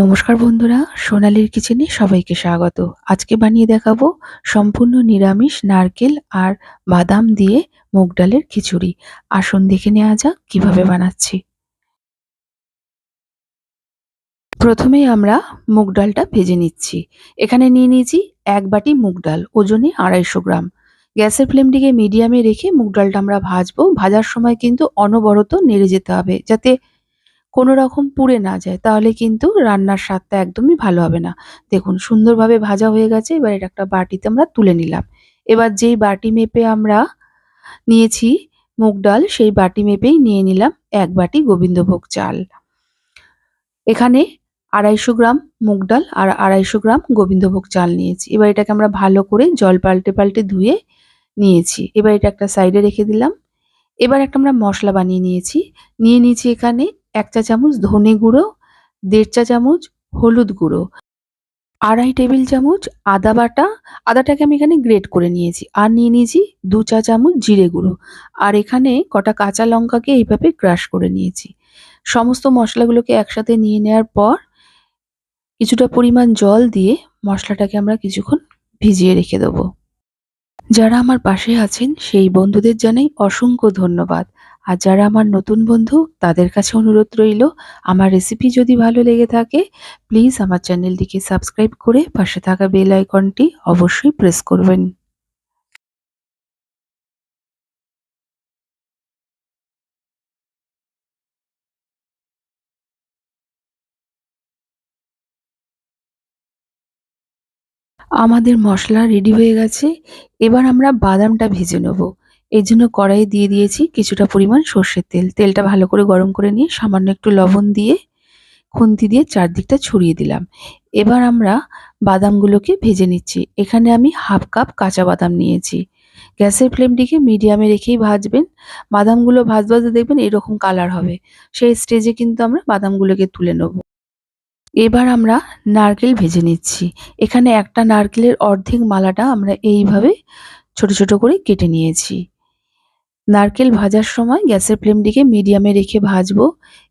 নমস্কার বন্ধুরা, সোনালির কিচেনে সবাইকে স্বাগত। আজকে বানিয়ে দেখাবো সম্পূর্ণ নিরামিষ নারকেল আর বাদাম দিয়ে মুগ ডালের খিচুড়ি। আসুন দেখে নেওয়া যাক কীভাবে বানাচ্ছি। প্রথমেই আমরা মুগ ডালটা ভেজে নিচ্ছি। এখানে নিয়ে নিয়েছি এক বাটি মুগ ডাল, ওজনে আড়াইশো গ্রাম। গ্যাসের ফ্লেমটিকে মিডিয়ামে রেখে মুগ ডালটা আমরা ভাজবো। ভাজার সময় কিন্তু অনবরত নেড়ে যেতে হবে, যাতে কোনো রকম পুড়ে না যায়, তাহলে কিন্তু রান্নার স্বাদটা একদমই ভালো হবে না। দেখুন, সুন্দরভাবে ভাজা হয়ে গেছে, এবার এটা একটা বাটিতে আমরা তুলে নিলাম। এবার যেই বাটি মেপে আমরা নিয়েছি মুগ ডাল, সেই বাটি মেপেই নিয়ে নিলাম এক বাটি গোবিন্দভোগ চাল। এখানে আড়াইশো গ্রাম মুগ ডাল আর আড়াইশো গ্রাম গোবিন্দভোগ চাল নিয়েছি। এবার এটাকে আমরা ভালো করে জল পাল্টে পাল্টে ধুয়ে নিয়েছি। এবার এটা একটা সাইডে রেখে দিলাম। এবার একটা আমরা মশলা বানিয়ে নিয়েছি। নিয়ে নিয়েছি এখানে এক চা চামচ ধনে গুঁড়ো, দেড় চা চামচ হলুদ গুঁড়ো, আড়াই টেবিল চামচ আদা বাটা। আদাটাকে আমি এখানে গ্রেট করে নিয়েছি। আর নিয়ে নিয়েছি দু চা চামচ জিরে গুঁড়ো। আর এখানে কটা কাঁচা লঙ্কাকে এইভাবে ক্রাশ করে নিয়েছি। সমস্ত মশলাগুলোকে একসাথে নিয়ে নেওয়ার পর কিছুটা পরিমাণ জল দিয়ে মশলাটাকে আমরা কিছুক্ষণ ভিজিয়ে রেখে দেবো। যারা আমার পাশে আছেন, সেই বন্ধুদের জানাই অসংখ্য ধন্যবাদ। আর যারা আমার নতুন বন্ধু, তাদের কাছে অনুরোধ রইল, আমার রেসিপি যদি ভালো লেগে থাকে প্লিজ আমার চ্যানেলটিকে সাবস্ক্রাইব করে পাশে থাকা বেল আইকনটি অবশ্যই প্রেস করবেন। আমাদের মশলা রেডি হয়ে গেছে, এবার আমরা বাদামটা ভেজে নেব। এই জন্য কড়াইয়ে দিয়ে দিয়েছি কিছুটা পরিমাণ সর্ষের তেল। তেলটা ভালো করে গরম করে নিয়ে সামান্য একটু লবণ দিয়ে খুন্তি দিয়ে চারদিকটা ছড়িয়ে দিলাম। এবার আমরা বাদামগুলোকে ভেজে নিচ্ছি। এখানে আমি হাফ কাপ কাঁচা বাদাম নিয়েছি। গ্যাসের ফ্লেমটিকে মিডিয়ামে রেখেই ভাজবেন। বাদামগুলো ভাজ ভাজতে দেখবেন এরকম কালার হবে। সেই স্টেজে কিন্তু আমরা বাদামগুলোকে তুলে নেব। এবার আমরা নারকেল ভেজে নিচ্ছি। এখানে একটা নারকেলের অর্ধেক মালাটা আমরা এইভাবে ছোট ছোট করে কেটে নিয়েছি। নারকেল ভাজার সময় গ্যাসের ফ্লেমটিকে মিডিয়ামে রেখে ভাজবো।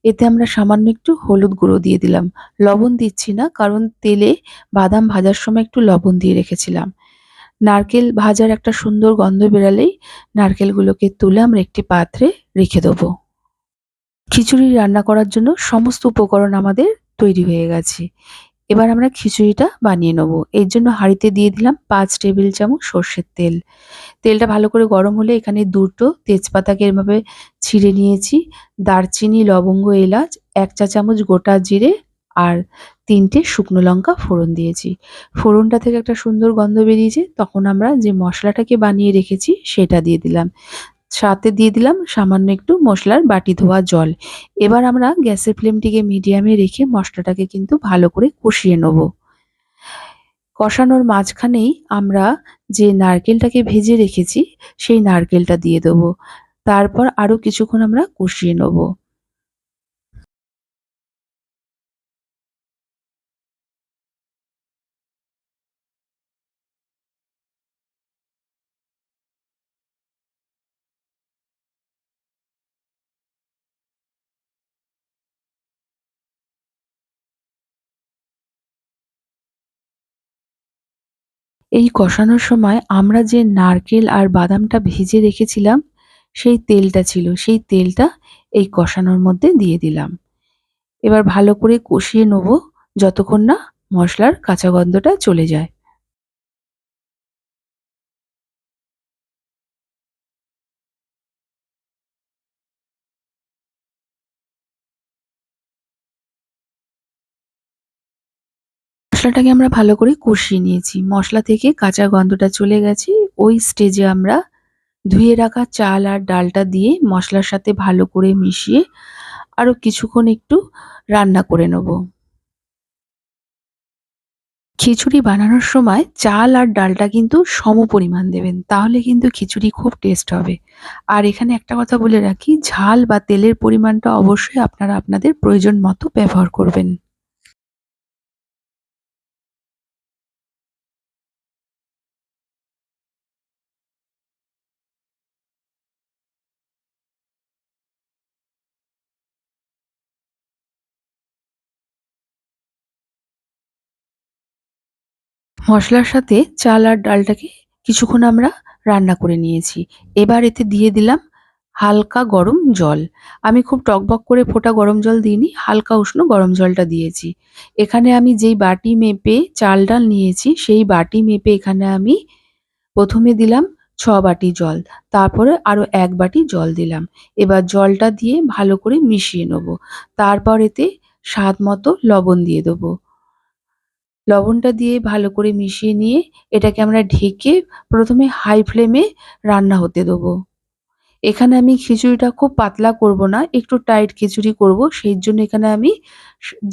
এতে আমরা সামান্য একটু হলুদ গুঁড়ো দিয়ে দিলাম। লবণ দিচ্ছি না, কারণ তেলে বাদাম ভাজার সময় একটু লবণ দিয়ে রেখেছিলাম। নারকেল ভাজার একটা সুন্দর গন্ধ বেরালেই নারকেলগুলোকে তুলে আমরা একটি পাত্রে রেখে দেবো। খিচুড়ি রান্না করার জন্য সমস্ত উপকরণ আমাদের তৈরি হয়ে গেছে। এবার আমরা খিচুড়িটা বানিয়ে নেব। এর জন্য হাঁড়িতে দিয়ে দিলাম পাঁচ টেবিল চামচ সর্ষের তেল। তেলটা ভালো করে গরম হলে এখানে দুটো তেজপাতাকে এভাবে ছিঁড়ে নিয়েছি, দারচিনি, লবঙ্গ, এলাচ, এক চা চামচ গোটা জিরে আর তিনটে শুকনো লঙ্কা ফোড়ন দিয়েছি। ফোড়নটা থেকে একটা সুন্দর গন্ধ বেরিয়েছে, তখন আমরা যে মশলাটাকে বানিয়ে রেখেছি সেটা দিয়ে দিলাম। সাথে দিয়ে দিলাম সামান্য একটু মশলার বাটি ধোয়া জল। এবার আমরা গ্যাসের ফ্লেমটিকে মিডিয়ামে রেখে মশলাটাকে কিন্তু ভালো করে কষিয়ে নেব। কষানোর মাঝখানেই আমরা যে নারকেলটাকে ভেজে রেখেছি সেই নারকেলটা দিয়ে দেবো। তারপর আরও কিছুক্ষণ আমরা কষিয়ে নেব। এই কষানোর সময় আমরা যে নারকেল আর বাদামটা ভেজে রেখেছিলাম, সেই তেলটা ছিল। সেই তেলটা এই কষানোর মধ্যে দিয়ে দিলাম। এবার ভালো করে কষিয়ে নেব যতক্ষণ না মশলার কাঁচা গন্ধটা চলে যায়। মশলাটাকে আমরা ভালো করে কষিয়ে নিয়েছি। মশলা থেকে কাঁচা গন্ধটা চলে গেছে। ওই স্টেজে আমরা ধুয়ে রাখা চাল আর ডালটা দিয়ে মশলার সাথে ভালো করে মিশিয়ে আরও কিছুক্ষণ একটু রান্না করে নেব। খিচুড়ি বানানোর সময় চাল আর ডালটা কিন্তু সম পরিমাণ দেবেন, তাহলে কিন্তু খিচুড়ি খুব টেস্ট হবে। আর এখানে একটা কথা বলে রাখি, ঝাল বা তেলের পরিমাণটা অবশ্যই আপনারা আপনাদের প্রয়োজন মতো ব্যবহার করবেন। মশলার সাথে চাল আর ডালটাকে কিছুক্ষণ আমরা রান্না করে নিয়েছি। এবার এতে দিয়ে দিলাম হালকা গরম জল। আমি খুব টকবক করে ফোটা গরম জল দিইনি, হালকা উষ্ণ গরম জলটা দিয়েছি। এখানে আমি যেই বাটি মেপে চাল ডাল নিয়েছি, সেই বাটি মেপে এখানে আমি প্রথমে দিলাম ছ বাটি জল, তারপরে আরও এক বাটি জল দিলাম। এবার জলটা দিয়ে ভালো করে মিশিয়ে নেব। তারপর এতে স্বাদ মতো লবণ দিয়ে দেবো। লবণটা দিয়ে ভালো করে মিশিয়ে নিয়ে এটাকে আমরা ঢেকে প্রথমে হাই ফ্লেমে রান্না হতে দেবো। এখানে আমি খিচুড়িটা খুব পাতলা করব না, একটু টাইট খিচুড়ি করব। সেই জন্য এখানে আমি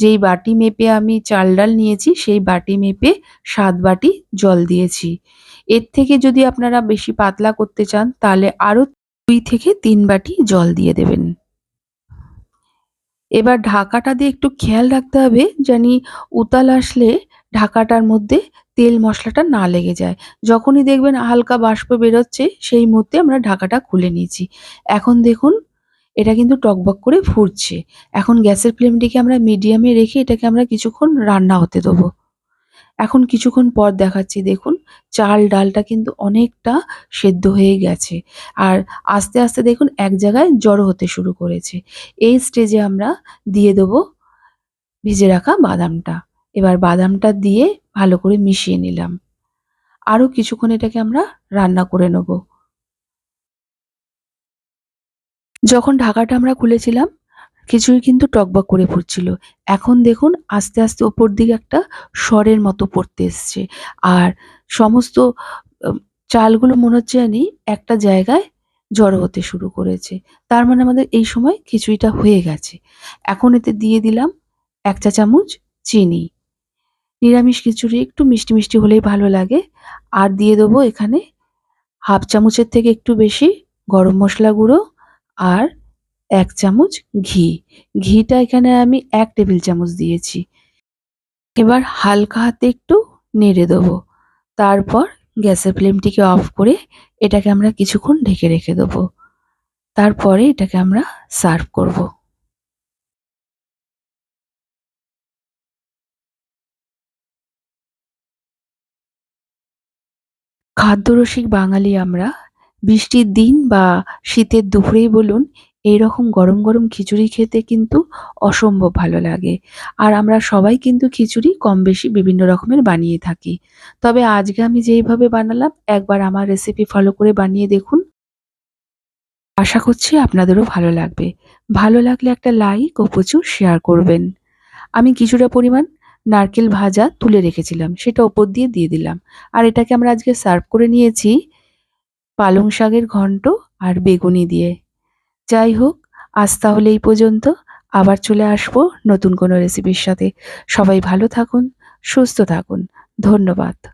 যেই বাটি মেপে আমি চাল ডাল নিয়েছি, সেই বাটি মেপে সাত বাটি জল দিয়েছি। এর থেকে যদি আপনারা বেশি পাতলা করতে চান, তাহলে আরও দুই থেকে তিন বাটি জল দিয়ে দেবেন। এবার ঢাকাটা দিয়ে একটু খেয়াল রাখতে হবে, জানি উতাল আসলে ঢাকাটার মধ্যে তেল মশলাটা না লেগে যায়। যখনই দেখবেন হালকা বাষ্প বেরোচ্ছে, সেই মুহূর্তে আমরা ঢাকাটা খুলে নিয়েছি। এখন দেখুন, এটা কিন্তু টকবক করে ফুটছে। এখন গ্যাসের ফ্লেমটিকে আমরা মিডিয়ামে রেখে এটাকে আমরা কিছুক্ষণ রান্না হতে দেবো। এখন কিছুক্ষণ পর দেখাচ্ছি, দেখুন, চাল ডালটা কিন্তু অনেকটা সেদ্ধ হয়ে গেছে। আর আস্তে আস্তে দেখুন, এক জায়গায় জড়ো হতে শুরু করেছে। এই স্টেজে আমরা দিয়ে দেবো ভিজে রাখা বাদামটা। এবার বাদামটা দিয়ে ভালো করে মিশিয়ে নিলাম। আরও কিছুক্ষণ এটাকে আমরা রান্না করে নেব। যখন ঢাকাটা আমরা খুলেছিলাম, খিচুড়ি কিন্তু টকবক করে ফুটছিল। এখন দেখুন, আস্তে আস্তে ওপর দিকে একটা স্বরের মতো পড়তে এসছে। আর সমস্ত চালগুলো মনে হচ্ছে জানি একটা জায়গায় জড়ো হতে শুরু করেছে। তার মানে আমাদের এই সময় খিচুড়িটা হয়ে গেছে। এখন এতে দিয়ে দিলাম এক চা চামচ চিনি। নিরামিষ খিচুড়ি একটু মিষ্টি মিষ্টি হলেই ভালো লাগে। আর দিয়ে দেবো এখানে হাফ চামচের থেকে একটু বেশি গরম মশলা গুঁড়ো আর এক চামচ ঘি। ঘিটা এখানে আমি এক টেবিল চামচ দিয়েছি। এবার হালকা হাতে একটু নেড়ে দেবো। তারপর গ্যাসের ফ্লেমটিকে অফ করে এটাকে আমরা কিছুক্ষণ ঢেকে রেখে দেবো। তারপরে এটাকে আমরা সার্ভ করব। খাদ্যরসিক বাঙালি আমরা, বৃষ্টির দিন বা শীতের দুপুরেই বলুন, এইরকম গরম গরম খিচুড়ি খেতে কিন্তু অসম্ভব ভালো লাগে। আর আমরা সবাই কিন্তু খিচুড়ি কম বেশি বিভিন্ন রকমের বানিয়ে থাকি। তবে আজকে আমি যেইভাবে বানালাম, একবার আমার রেসিপি ফলো করে বানিয়ে দেখুন। আশা করছি আপনাদেরও ভালো লাগবে। ভালো লাগলে একটা লাইক ও প্রচুর শেয়ার করবেন। আমি কিছুটা পরিমাণ নারকেল ভাজা তুলে রেখেছিলাম, সেটা ওপর দিয়ে দিয়ে দিলাম। আর এটাকে আমরা আজকে সার্ভ করে নিয়েছি পালং শাকের ঘন্ট আর বেগুনি দিয়ে। যাই হোক, আজ তাহলে এই পর্যন্ত। আবার চলে আসব নতুন কোনো রেসিপির সাথে। সবাই ভালো থাকুন, সুস্থ থাকুন। ধন্যবাদ।